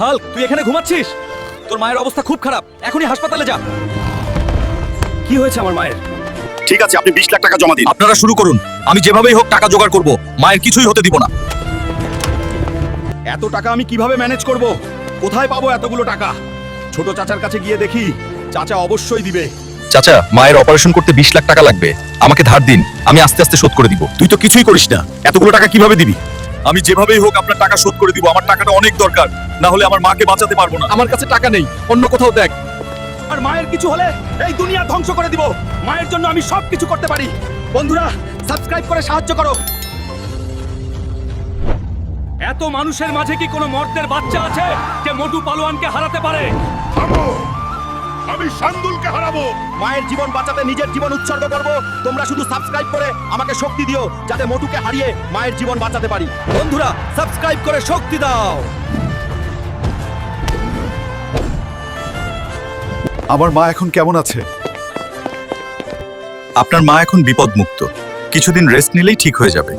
Hulk তুই এখানে ঘুমাচ্ছিস? তোর মায়ের অবস্থা খুব খারাপ। এখনই হাসপাতালে যা। কি হয়েছে আমার মায়ের? ঠিক আছে আপনি বিশ লাখ টাকা জমা দিন। আপনারা শুরু করুন। আমি যেভাবেই হোক টাকা জোগাড় করব মায়ের কিছুই হতে দিব না। এত টাকা আমি কীভাবে ম্যানেজ করব? কোথায় পাবো এতগুলো টাকা? ছোট চাচার কাছে গিয়ে দেখি চাচা অবশ্যই দিবে। চাচা মায়ের অপারেশন করতে বিশ লাখ টাকা লাগবে। আমাকে ধার দিন আমি আস্তে আস্তে শোধ করে দিব। তুই তো কিছুই করিস না। এতগুলো টাকা কীভাবে দিবি? আমি যেভাবেই হোক আপনার টাকা শোধ করে দিব, আমার টাকাটা অনেক দরকার। না হলে আমার মাকে বাঁচাতে পারব না। আমার কাছে টাকা নেই, অন্য কোথাও দেখ। আর মায়ের কিছু হলে এই দুনিয়া ধ্বংস করে দিব। মায়ের জন্য আমি সব কিছু করতে পারি। বন্ধুরা, সাবস্ক্রাইব করে সাহায্য করো। এত মানুষের মাঝে কি কোনো মর্দের বাচ্চা আছে যে মোটু পালোয়ানকে হারাতে পারে? আমি শান্দুলকে হারাবো। মায়ের জীবন বাঁচাতে নিজের জীবন উৎসর্গ করব। তোমরা শুধু সাবস্ক্রাইব করে আমাকে শক্তি দিও যাতে মোটুকে হারিয়ে মায়ের জীবন বাঁচাতে পারি। বন্ধুরা সাবস্ক্রাইব করে শক্তি দাও। আমার মা এখন কেমন আছে? আপনার মা এখন বিপদমুক্ত। কিছুদিন রেস্ট নিলেই ঠিক হয়ে যাবে।